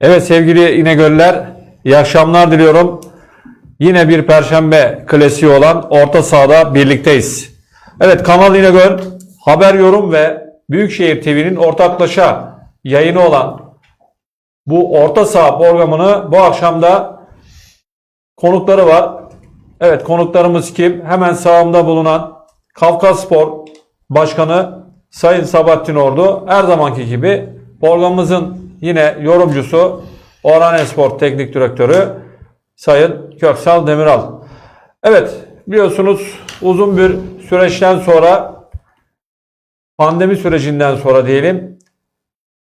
Evet sevgili İnegöller, iyi akşamlar diliyorum. Yine bir Perşembe klasiği olan Orta Sahada birlikteyiz. Evet Kanal İnegöl, Haber Yorum ve Büyükşehir TV'nin ortaklaşa yayını olan bu Orta Saha programını bu akşam da konukları var. Evet konuklarımız kim? Hemen sağımda bulunan Kafkaspor Başkanı Sayın Sabahattin Ordu. Her zamanki gibi programımızın yine yorumcusu Orhan Espor Teknik Direktörü Sayın Köksal Demiral. Evet biliyorsunuz uzun bir süreçten sonra pandemi sürecinden sonra diyelim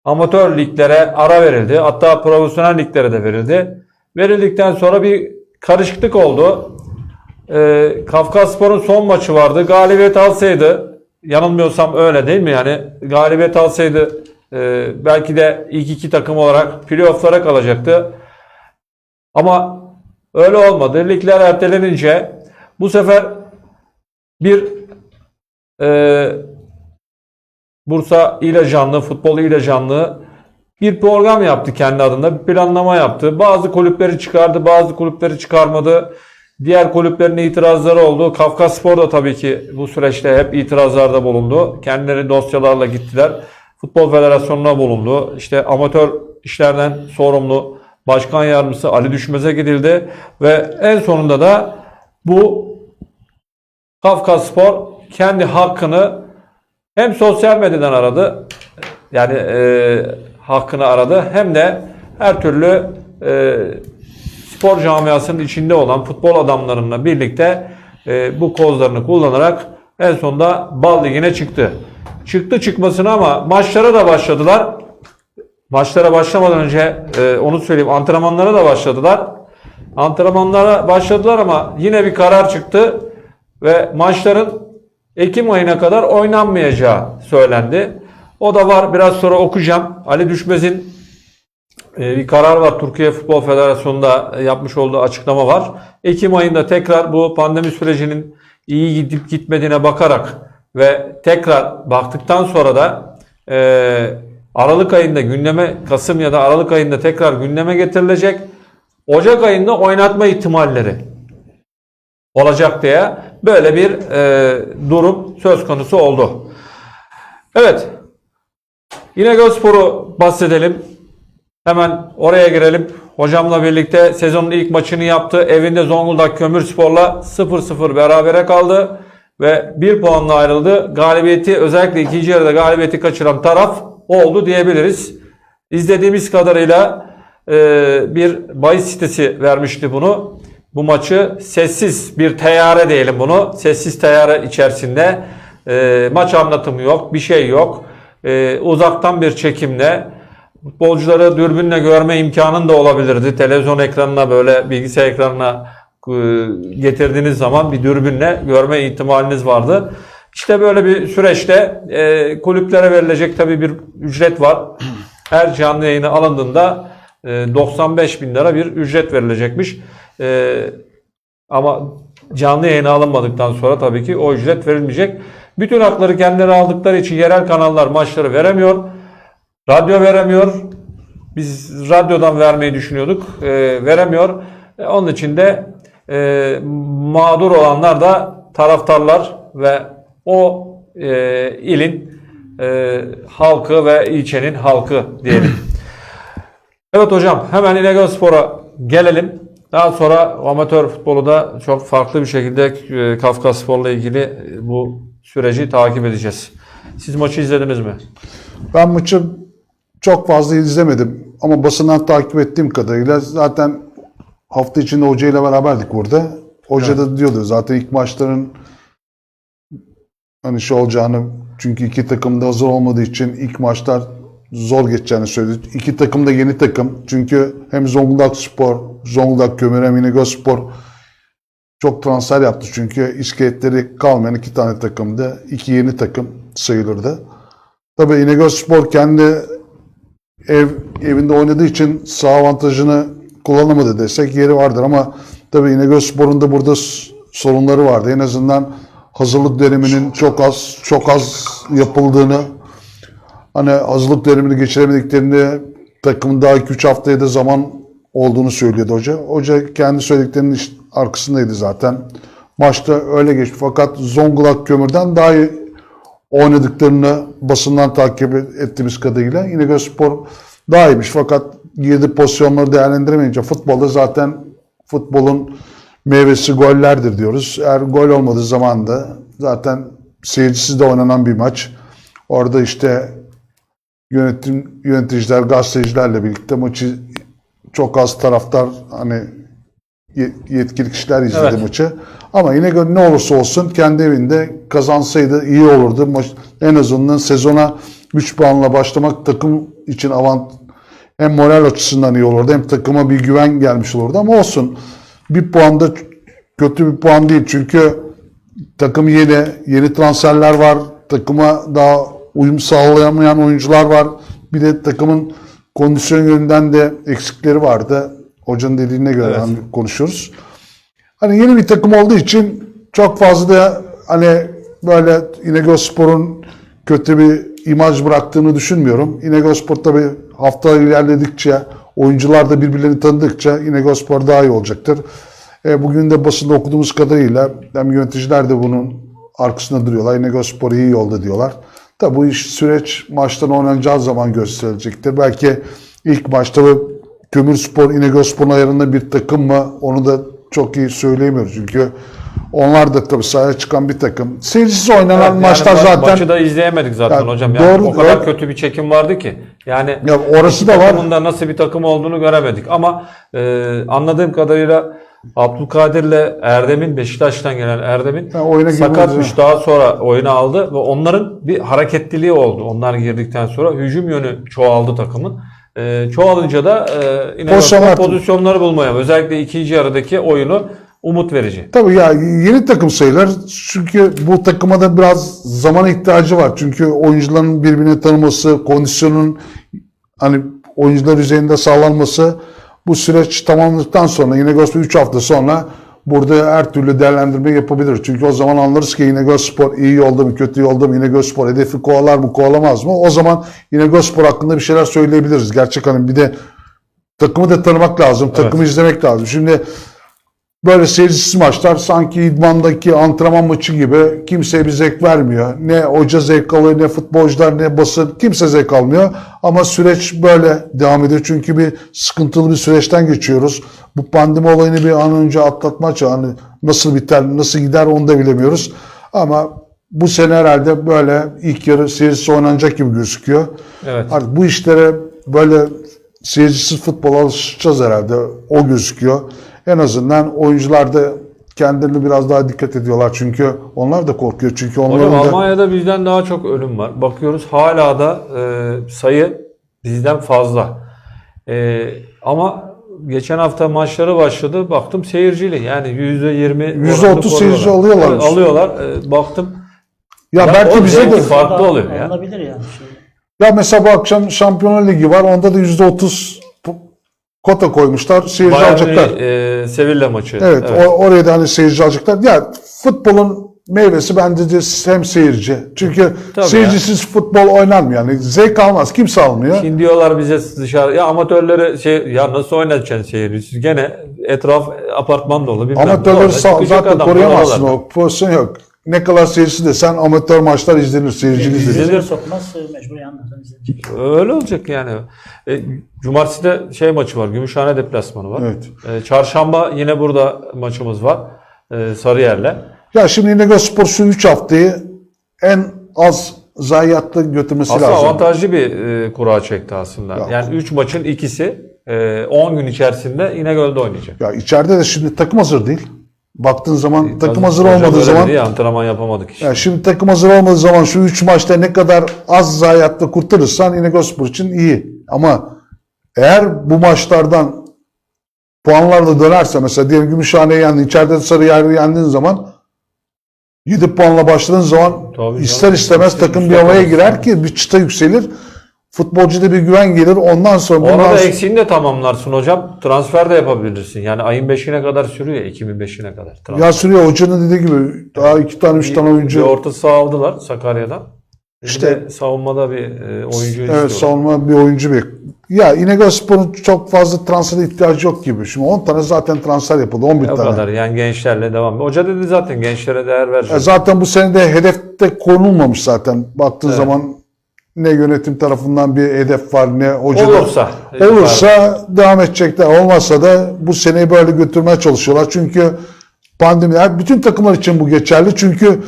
amatör liglere ara verildi. Hatta profesyonel liglere de verildi. Verildikten sonra bir karışıklık oldu. Ee, Kafkaspor'un son maçı vardı. Galibiyet alsaydı, yanılmıyorsam öyle değil mi? Yani galibiyet alsaydı e, belki de ilk iki takım olarak playoff'lara kalacaktı. Ama öyle olmadı. Ligler ertelenince bu sefer bir e, Bursa İl Ajanlığı, Futbol İl Ajanlığı bir program yaptı kendi adında. Bir planlama yaptı. Bazı kulüpleri çıkardı, bazı kulüpleri çıkarmadı. Diğer kulüplerin itirazları oldu. Kafkaspor da tabii ki bu süreçte hep itirazlarda bulundu. Kendileri dosyalarla gittiler. Futbol Federasyonu'na bulundu. İşte amatör işlerden sorumlu başkan yardımcısı Ali Düşmez'e gidildi. Ve en sonunda da bu Kafkaspor kendi hakkını hem sosyal medyadan aradı yani e, hakkını aradı hem de her türlü e, spor camiasının içinde olan futbol adamlarıyla birlikte e, bu kozlarını kullanarak en sonunda Bal Ligi'ne çıktı. Çıktı çıkmasına ama maçlara da başladılar. Maçlara başlamadan önce e, onu söyleyeyim antrenmanlara da başladılar. Antrenmanlara başladılar ama yine bir karar çıktı ve maçların Ekim ayına kadar oynanmayacağı söylendi. O da var biraz sonra okuyacağım. Ali Düşmez'in e, bir karar var. Türkiye Futbol Federasyonu'nda yapmış olduğu açıklama var. Ekim ayında tekrar bu pandemi sürecinin iyi gidip gitmediğine bakarak ve tekrar baktıktan sonra da e, Aralık ayında gündeme Kasım ya da Aralık ayında tekrar gündeme getirilecek. Ocak ayında oynatma ihtimalleri olacak diye böyle bir e, durum söz konusu oldu. Evet. İnegölspor'u bahsedelim. Hemen oraya girelim. Hocamla birlikte sezonun ilk maçını yaptı. Evinde Zonguldak Kömürspor'la 0-0 berabere kaldı. Ve bir puanla ayrıldı. Galibiyeti özellikle ikinci yarıda galibiyeti kaçıran taraf oldu diyebiliriz. İzlediğimiz kadarıyla e, bir bahis sitesi vermişti bunu. Bu maçı sessiz bir teyare diyelim bunu. Sessiz teyare içerisinde e, maç anlatımı yok, bir şey yok. E, uzaktan bir çekimle futbolcuları dürbünle görme imkanın da olabilirdi. Televizyon ekranına böyle bilgisayar ekranına getirdiğiniz zaman bir dürbünle görme ihtimaliniz vardı. İşte böyle bir süreçte e, kulüplere verilecek tabii bir ücret var. Her canlı yayını alındığında e, 95 bin lira bir ücret verilecekmiş. E, ama canlı yayına alınmadıktan sonra tabii ki o ücret verilmeyecek. Bütün hakları kendileri aldıkları için yerel kanallar maçları veremiyor. Radyo veremiyor. Biz radyodan vermeyi düşünüyorduk. E, veremiyor. E, onun için de e, mağdur olanlar da taraftarlar ve o e, ilin e, halkı ve ilçenin halkı diyelim. Evet hocam hemen İnegöl Spor'a gelelim. Daha sonra amatör futbolu da çok farklı bir şekilde e, Kafkaspor'la ilgili e, bu süreci takip edeceğiz. Siz maçı izlediniz mi? Ben maçı çok fazla izlemedim ama basından takip ettiğim kadarıyla zaten hafta içinde hoca ile beraberdik burada. Hoca da diyordu zaten ilk maçların hani şey olacağını çünkü iki takım da hazır olmadığı için ilk maçlar zor geçeceğini söyledi. İki takım da yeni takım. Çünkü hem Zonguldak Spor, Zonguldak Kömür hem İnegöl Spor çok transfer yaptı. Çünkü iskeletleri kalmayan iki tane takımdı. İki yeni takım sayılırdı. Tabii İnegöl Spor kendi ev evinde oynadığı için sağ avantajını kullanamadı desek yeri vardır ama tabii İnegöl Spor'un da burada sorunları vardı. En azından hazırlık döneminin çok az çok az yapıldığını hani hazırlık dönemini geçiremediklerini takımın daha 2-3 haftaya da zaman olduğunu söylüyordu hoca. Hoca kendi söylediklerinin arkasındaydı zaten. Maçta öyle geçti. Fakat Zonguldak Kömür'den daha iyi oynadıklarını basından takip ettiğimiz kadarıyla İnegölspor daha iyiymiş. Fakat girdiği pozisyonları değerlendiremeyince futbolda zaten futbolun meyvesi gollerdir diyoruz. Eğer gol olmadığı zaman da zaten seyircisiz de oynanan bir maç. Orada işte yönetim yöneticiler, gazetecilerle birlikte maçı çok az taraftar hani ye- yetkili kişiler izledi Evet. maçı. Ama yine ne olursa olsun kendi evinde kazansaydı iyi olurdu. Maç, en azından sezona 3 puanla başlamak takım için avant hem moral açısından iyi olurdu hem takıma bir güven gelmiş olurdu ama olsun. Bir puan da kötü bir puan değil çünkü takım yeni, yeni transferler var. Takıma daha uyum sağlayamayan oyuncular var. Bir de takımın kondisyon yönünden de eksikleri vardı. Hocanın dediğine göre Evet. hani konuşuyoruz. Hani yeni bir takım olduğu için çok fazla da hani böyle İnegölspor'un kötü bir imaj bıraktığını düşünmüyorum. İnegölspor tabii hafta ilerledikçe, oyuncular da birbirlerini tanıdıkça İnegölspor daha iyi olacaktır. E, bugün de basında okuduğumuz kadarıyla hem yöneticiler de bunun arkasında duruyorlar. İnegölspor iyi yolda diyorlar. Tabii bu iş süreç maçtan oynanacağı zaman gösterecektir. Belki ilk maçta bu Kömürspor, İnegölspor'un ayarında bir takım mı onu da çok iyi söyleyemiyoruz. Çünkü onlar da tabii sahaya çıkan bir takım. Seyircisiz oynanan Yani maçlar ma- zaten Maçı da izleyemedik zaten Ya hocam. Yani doğru, o kadar evet. kötü bir çekim vardı ki. Yani Ya orası da var. takımın da nasıl bir takım olduğunu göremedik. Ama e, anladığım kadarıyla Abdülkadir'le Erdem'in Beşiktaş'tan gelen Erdem'in girmedi, sakatmış daha sonra oyuna aldı ve onların bir hareketliliği oldu. Onlar girdikten sonra hücum yönü çoğaldı takımın. E, çoğalınca da e, Pozisyonlar- pozisyonları bulmaya özellikle ikinci yarıdaki oyunu umut verici. Tabii ya yeni takım sayılır. Çünkü bu takıma da biraz zamana ihtiyacı var. Çünkü oyuncuların birbirini tanıması, kondisyonun hani oyuncular üzerinde sağlanması bu süreç tamamladıktan sonra yine Gözspor 3 hafta sonra burada her türlü değerlendirme yapabilir. Çünkü o zaman anlarız ki yine Gözspor iyi yolda mı kötü yolda mı yine Gözspor hedefi kovalar mı kovalamaz mı? O zaman yine Gözspor hakkında bir şeyler söyleyebiliriz. Gerçek hani bir de takımı da tanımak lazım. Takımı izlemek lazım. Şimdi Böyle seyircisiz maçlar sanki idmandaki antrenman maçı gibi kimseye bir zevk vermiyor. Ne hoca zevk alıyor, ne futbolcular, ne basın. Kimse zevk almıyor. Ama süreç böyle devam ediyor. Çünkü bir sıkıntılı bir süreçten geçiyoruz. Bu pandemi olayını bir an önce atlatma hani nasıl biter, nasıl gider onu da bilemiyoruz. Ama bu sene herhalde böyle ilk yarı seyircisi oynanacak gibi gözüküyor. Evet. Artık bu işlere böyle seyircisiz futbola alışacağız herhalde. O gözüküyor. En azından oyuncular da kendilerine biraz daha dikkat ediyorlar. Çünkü onlar da korkuyor. Çünkü onların Hocam da... Almanya'da bizden daha çok ölüm var. Bakıyoruz hala da e, sayı bizden fazla. E, ama geçen hafta maçları başladı. Baktım seyircili. Yani %20 %30 oranını seyirci koruyorlar. alıyorlarmış. Evet, alıyorlar. E, baktım. Ya, Ya belki o bize de... farklı oluyor ya. Olabilir yani. Ya mesela bu akşam Şampiyonlar Ligi var. Onda da %30 pu- kota koymuşlar. Seyirci Bayern alacaklar. Münih, e, Sevilla maçı. Evet, O, oraya da hani seyirci alacaklar. Ya futbolun meyvesi bence de hem seyirci. Çünkü Tabii seyircisiz futbol oynanmıyor. Yani zevk almaz. Kimse almıyor. Şimdi diyorlar bize dışarı ya amatörleri şey ya nasıl oynatacaksın seyirci? Siz gene etraf apartman dolu. Amatörleri sağ, zaten koruyamazsın o pozisyon yok. Ne kadar seyircisi desen amatör maçlar izlenir, seyircili izlenir. İzlenir. Sokmaz mecbur yanlardan izleyecek. Öyle olacak yani. E, cumartesi de şey maçı var. Gümüşhane deplasmanı var. Evet. E, çarşamba yine burada maçımız var. E, Sarıyer'le. Ya şimdi İnegölspor şu 3 haftayı en az zayiatla götürmesi Aslında lazım. avantajlı bir e, kura çekti aslında. Ya. Yani 3 maçın ikisi e, 10 gün içerisinde İnegöl'de oynayacak. Ya içeride de şimdi takım hazır değil. Baktığın zaman takım hazır olmadığı zaman ya, antrenman yapamadık işte. ya şimdi takım hazır olmadığı zaman şu 3 maçta ne kadar az zayiatla kurtarırsan İnegölspor için iyi. Ama eğer bu maçlardan puanlarla dönerse mesela diyelim Gümüşhane'yi yendin, içeride Sarıyer'i yendiğin zaman 7 puanla başladığın zaman Tabii ister canım. istemez takım bir havaya girer ki bir çıta yükselir. Futbolcuda bir güven gelir. Ondan sonra bundan Orada sonra- eksiğini de tamamlarsın hocam. Transfer de yapabilirsin. Yani ayın 5'ine kadar sürüyor. ya, Ekim'in 5'ine kadar. Transfer. ya sürüyor hocanın dediği gibi daha iki tane üç tane Bir oyuncu orta saha aldılar Sakarya'dan. İşte- savunmada bir e, oyuncu Evet savunma bir oyuncu bek. Ya İnegölspor'un çok fazla transfer ihtiyacı yok gibi. Şimdi 10 tane zaten transfer yapıldı. 11 O tane. kadar yani gençlerle devam. Hoca dedi zaten gençlere değer E verecek. zaten bu sene de hedefte konulmamış zaten. Baktığın Evet. zaman ne yönetim tarafından bir hedef var ne hocada. Olursa. Olursa devam edecekler. Olmazsa da bu seneyi böyle götürmeye çalışıyorlar. Çünkü pandemi, yani bütün takımlar için bu geçerli. Çünkü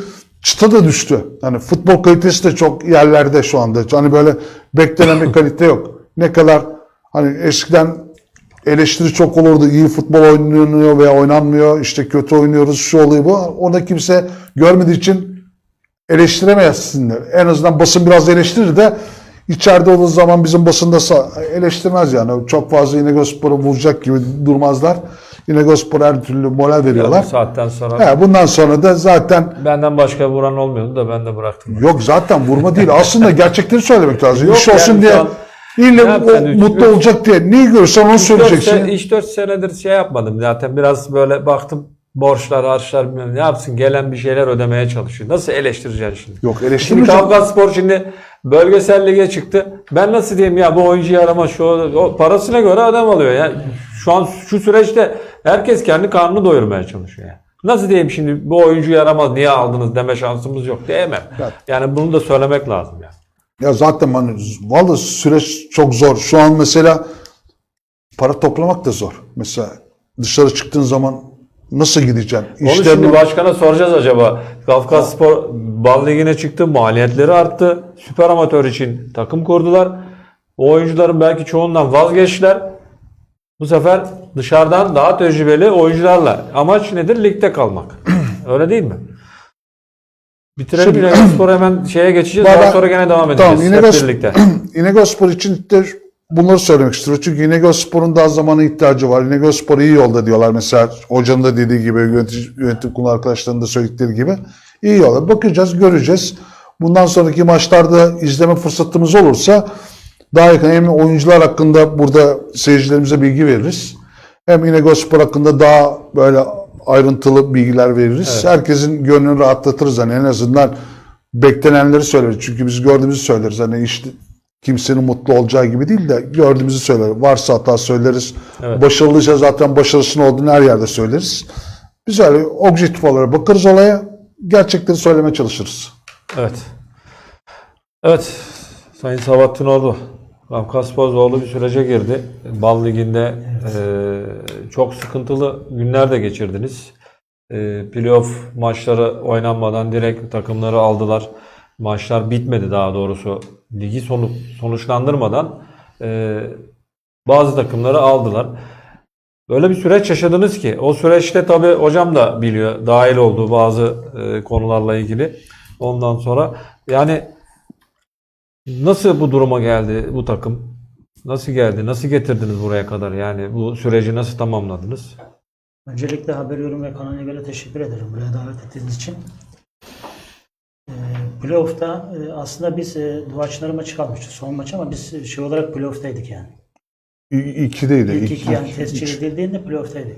çıta da düştü. Hani futbol kalitesi de çok yerlerde şu anda. Hani böyle beklenen bir kalite yok. Ne kadar hani eskiden eleştiri çok olurdu. İyi futbol oynanıyor veya oynanmıyor. İşte kötü oynuyoruz, şu oluyor bu. Onu kimse görmediği için eleştiremezsinler. En azından basın biraz eleştirir de içeride olduğu zaman bizim basında eleştirmez yani. Çok fazla İnegölspor'u vuracak gibi durmazlar. İnegölspor'a her türlü moral Bu veriyorlar. saatten sonra He, bundan sonra da zaten benden başka vuran olmuyordu da ben de bıraktım. yok zaten vurma değil. Aslında gerçekleri söylemek lazım. Yok İş olsun yani diye an- ille o Üç- mutlu üç- olacak diye neyi görürsen onu söyleyeceksin. 3-4 senedir şey yapmadım zaten. Biraz böyle baktım borçlar, harçlar ne yapsın. Gelen bir şeyler ödemeye çalışıyor. Nasıl eleştireceksin şimdi? Yok Şimdi eleştirmeyecek. Kavgaspor şimdi bölgesel lige çıktı. Ben nasıl diyeyim ya bu oyuncu yarama şu o parasına göre adam alıyor ya. Şu an şu süreçte herkes kendi karnını doyurmaya çalışıyor yani. Nasıl diyeyim şimdi bu oyuncu yaramaz niye aldınız deme şansımız yok diyemem. Evet. Yani bunu da söylemek lazım yani. Ya zaten hani vallahi süreç çok zor. Şu an mesela para toplamak da zor. Mesela dışarı çıktığın zaman nasıl gideceksin? Onu İşlerin- şimdi başkana soracağız acaba. Kafkaspor Bal Ligi'ne çıktı, maliyetleri arttı. Süper amatör için takım kurdular. O oyuncuların belki çoğundan vazgeçtiler. Bu sefer dışarıdan daha tecrübeli oyuncularla. Amaç nedir? Ligde kalmak. Öyle değil mi? Bitirelim Şimdi- spor hemen şeye geçeceğiz. Valla- Daha sonra gene devam edeceğiz. Tamam, Hep birlikte. İnegölspor için de bunları söylemek istiyorum. Çünkü İnegölspor'un daha zamana ihtiyacı var. İnegölspor iyi yolda diyorlar. Mesela hocanın da dediği gibi, yönetim, yönetim kurulu arkadaşlarının da söyledikleri gibi. iyi yolda. Bakacağız, göreceğiz. Bundan sonraki maçlarda izleme fırsatımız olursa daha yakın hem oyuncular hakkında burada seyircilerimize bilgi veririz. Hem İnegölspor hakkında daha böyle ayrıntılı bilgiler veririz. Herkesin gönlünü rahatlatırız. Hani en azından beklenenleri söyleriz. Çünkü biz gördüğümüzü söyleriz. Hani işte kimsenin mutlu olacağı gibi değil de gördüğümüzü söyleriz. Varsa hata söyleriz. Evet. Başarılıysa zaten başarısının olduğunu her yerde söyleriz. Biz öyle objektif olarak bakarız olaya. Gerçekleri söylemeye çalışırız. Evet. Evet. Sayın Sabahattin Ordu. Kafkaspor zorlu bir sürece girdi. Bal Ligi'nde e, çok sıkıntılı günler de geçirdiniz. E, playoff maçları oynanmadan direkt takımları aldılar. Maçlar bitmedi daha doğrusu. Ligi sonu, sonuçlandırmadan e, bazı takımları aldılar. Böyle bir süreç yaşadınız ki o süreçte tabii hocam da biliyor dahil olduğu bazı e, konularla ilgili. Ondan sonra yani nasıl bu duruma geldi bu takım? Nasıl geldi? Nasıl getirdiniz buraya kadar? Yani bu süreci nasıl tamamladınız? Öncelikle Haber Yorum ve Kanal Nigar'a teşekkür ederim buraya davet ettiğiniz için. Ee, playoff'ta e, aslında biz e, duaçları maçı kalmıştık son maç ama biz e, şey olarak playoff'taydık yani. İkideydi. İlk İki- iki yani tescil edildiğinde playoff'taydık.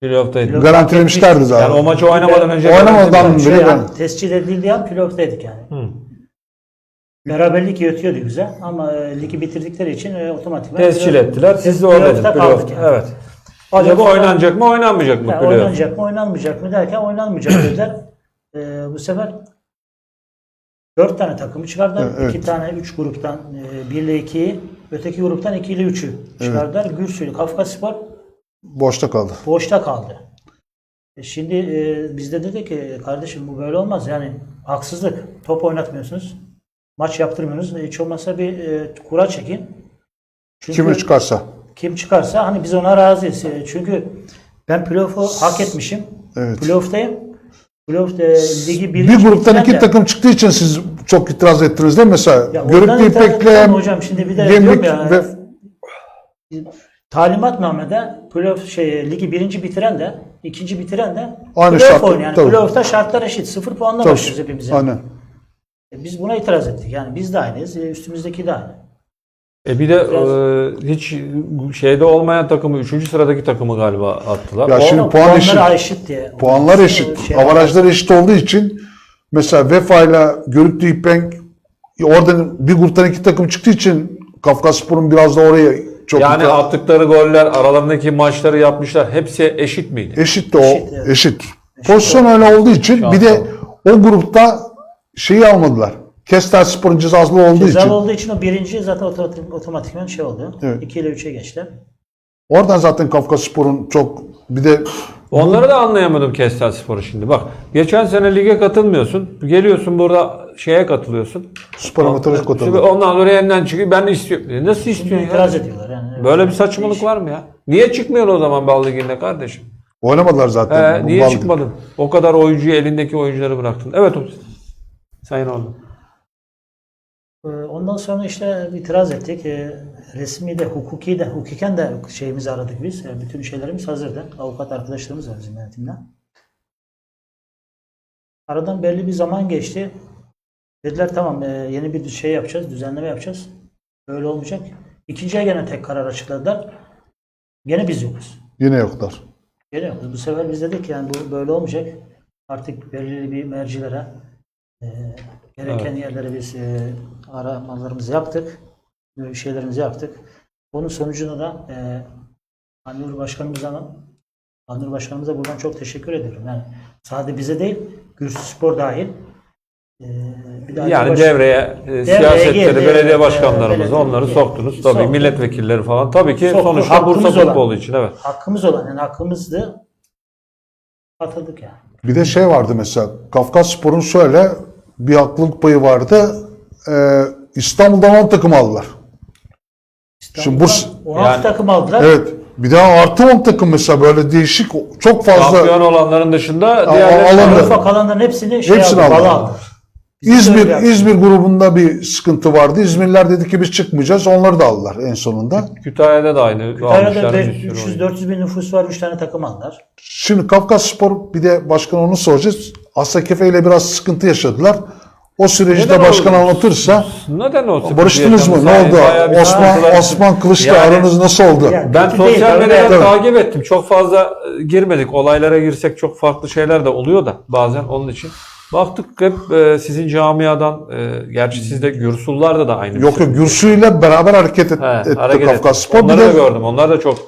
Playoff'taydı. Playoff- Garantilemişlerdi zaten. Yani o maçı oynamadan önce Oynamadan garanti- Şey bile yani, tescil edildiği an playoff'taydık yani. Hı. Beraberlik yetiyordu bize ama e, ligi bitirdikleri için e, otomatikman Tescil ettiler. Siz de playoff'ta oradaydınız. kaldık Playoff. yani. Evet. Acaba Playoff'ta- oynanacak mı oynanmayacak mı oynanacak mı oynanmayacak mı derken oynanmayacak dediler. Ee, bu sefer dört tane takımı çıkardılar. Evet. Tane üç gruptan e, 1 ile 2'yi öteki gruptan 2 ile 3'ü çıkardılar. Gürsülü, Kafkaspor Boşta kaldı. boşta kaldı. E şimdi e, biz de dedik ki kardeşim bu böyle olmaz yani haksızlık. Top oynatmıyorsunuz. Maç yaptırmıyorsunuz. Hiç olmazsa bir e, kura çekin. Çünkü Kimi çıkarsa. kim çıkarsa hani biz ona razıyız. E, Çünkü ben playoff'u hak etmişim. Evet. Playoff'tayım. Playoff e, ligi birinci Bir gruptan bitiren iki de- takım çıktığı için siz çok itiraz ettiniz değil mi? Mesela Ya ondan itiraz İpek'le etmem hocam şimdi bir de Gemlik diyorum ya ve talimatnamede playoff şey ligi birinci bitiren de ikinci bitiren de Aynı playoff şart, oynuyor. Yani tabii. playoff'ta şartlar eşit. Sıfır puanla başlıyoruz hepimiz. yani. Aynen. E, Biz buna itiraz ettik. Yani biz de aynıyız. e, Üstümüzdeki de aynı. E bir de Biraz- e, hiç şeyde olmayan takımı, 3. sıradaki takımı galiba attılar. Ya O- şimdi puan puanları eşit. eşit diye. Puanlar O eşit. şey- Avarajlar eşit olduğu için mesela Vefa ile Görüktü İpek oradan bir gruptan iki takım çıktığı için Kafkaspor'un biraz da oraya çok Yani yukarı- attıkları goller, aralarındaki maçları yapmışlar. Hepsi eşit miydi? eşit de o Eşit, evet. eşit. Pozisyon öyle olduğu için bir de o grupta şeyi almadılar. Kestel Spor'un cezaslı olduğu Cezalı için. olduğu için o birinci zaten otomatik, otomatikman şey oldu. Evet. 2 ile 3'e geçti. Oradan zaten Kafkaspor'un çok bir de Onları da anlayamadım Kestel Spor'u şimdi. Bak geçen sene lige katılmıyorsun. Geliyorsun burada şeye katılıyorsun. spor amatörü Şimdi katıldı. ondan sonra yeniden çıkıyor. Ben istiyorum. E Nasıl Şimdi istiyorsun itiraz ya? ediyorlar yani. Evet. Böyle bir saçmalık var mı ya? Niye çıkmıyorsun o zaman Bal Ligi'nde kardeşim? Oynamadılar zaten. Bu niye bal- çıkmadın? O kadar oyuncuyu elindeki oyuncuları bıraktın. Evet Umut. Sayın Ordu. Ee, Ondan sonra işte itiraz ettik. Ee, Resmi de, hukuki de, hukuken de şeyimizi aradık biz. Yani bütün şeylerimiz hazırdı. Avukat arkadaşlarımız var bizim yönetimde. Aradan belli bir zaman geçti. Dediler tamam e, yeni bir şey yapacağız, düzenleme yapacağız. Böyle olmayacak. İkinciye gene tek karar açıkladılar. Gene biz yokuz. Yine yoklar. Gene yokuz. Bu sefer biz dedik yani bu böyle olmayacak. Artık belirli bir mercilere e, gereken yerlere biz e, aramalarımızı yaptık. e, Şeylerimizi yaptık. Onun sonucunda da e, Anur Başkanımıza Anur Başkanımıza buradan çok teşekkür ediyorum. Yani sadece bize değil, Gürsü Spor dahil. E, bir de Ali Yani Baş- devreye, e, girdi, siyasetleri, belediye evet, başkanlarımızı belediye- onları soktunuz. Tabii Soktuk. milletvekilleri falan. Tabii ki Soktuk, sonuçta Bursa hakkımız olan. futbolu için evet. hakkımız olan, yani hakkımızdı. Atıldık yani. Bir de şey vardı mesela Kafkaspor'un şöyle bir haklılık payı vardı. Ee, İstanbul'dan 10 takım aldılar. Şimdi bu- İstanbul'dan 16 yani- takım aldılar. Evet. Bir daha artı 10 takım mesela böyle değişik çok fazla. Şampiyon olanların dışında diğerleri alındı. Avrupa kalanların hepsini şey Hepsini aldı, aldı. bala aldı. Bizim de İzmir öyle yaptık. İzmir grubunda bir sıkıntı vardı. İzmirliler dedi ki biz çıkmayacağız. Onları da aldılar en sonunda. Kütahya'da da aynı. Kütahya'da almışlar beş- bir sürü oyuncu. 300-400 bin nüfus var. 3 tane takım aldılar. Şimdi Kafkaspor bir de başkan onu soracağız. Asakefe ile biraz sıkıntı yaşadılar. O süreci Neden de başkan oldu? anlatırsa Neden o barıştınız mı? Ne oldu? Bayağı Osman Osman Kılıç'la Yani- aranız nasıl oldu? Yani Ben sosyal medyadan takip ettim. Çok fazla e, girmedik. Olaylara girsek çok farklı şeyler de oluyor da bazen onun için. Baktık hep e, sizin camiadan, e, gerçi sizde Gürsullar'da da aynı. Yok yok ile beraber hareket et, He, etti hareket. Kafkaspor. Bir Onları da gördüm. Onlar da çok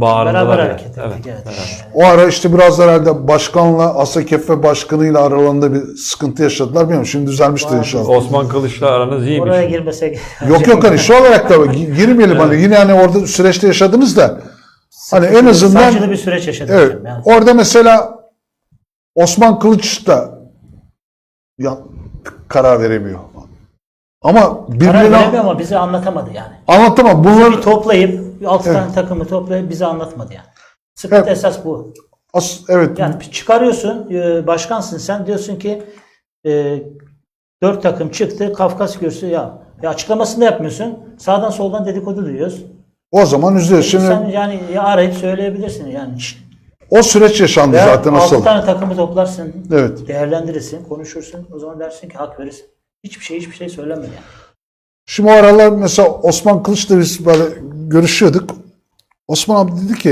bağırdılar. Beraber hareket ettik. Evet. Evet. o ara işte biraz herhalde başkanla Asakefe başkanıyla aralarında bir sıkıntı yaşadılar. Bilmiyorum şimdi düzelmiştir inşallah. Osman Kılıç'la aranız iyiymiş. Oraya girmesek. Yok yok hani şu olarak da gi- girmeyelim hani yine hani orada süreçte yaşadınız da hani en azından Sancılı bir süreç yaşadık. evet Yani. orada mesela Osman Kılıç da ya, karar veremiyor. Ama Karar birbirine veremiyor ama bize anlatamadı yani. anlatamam. Bunlar Bir toplayıp 6 Evet. tane takımı toplayıp bize anlatmadı yani. Sıkıntı Evet. esas bu. as, evet Yani çıkarıyorsun, e, başkansın sen diyorsun ki e, 4 takım çıktı, Kafkas görsü ya. ya açıklamasını da yapmıyorsun. Sağdan soldan dedikodu duyuyoruz. o zaman üzülüyoruz. Şimdi Sen yani ya arayıp söyleyebilirsin yani. o süreç yaşandı Veya zaten 6 asıl. tane takımı toplarsın, Evet. değerlendirirsin, konuşursun. O zaman dersin ki hak verirsin. Hiçbir şey hiçbir şey söylemedi yani. Şimdi o aralar mesela Osman Kılıç'la biz böyle görüşüyorduk. Osman abi dedi ki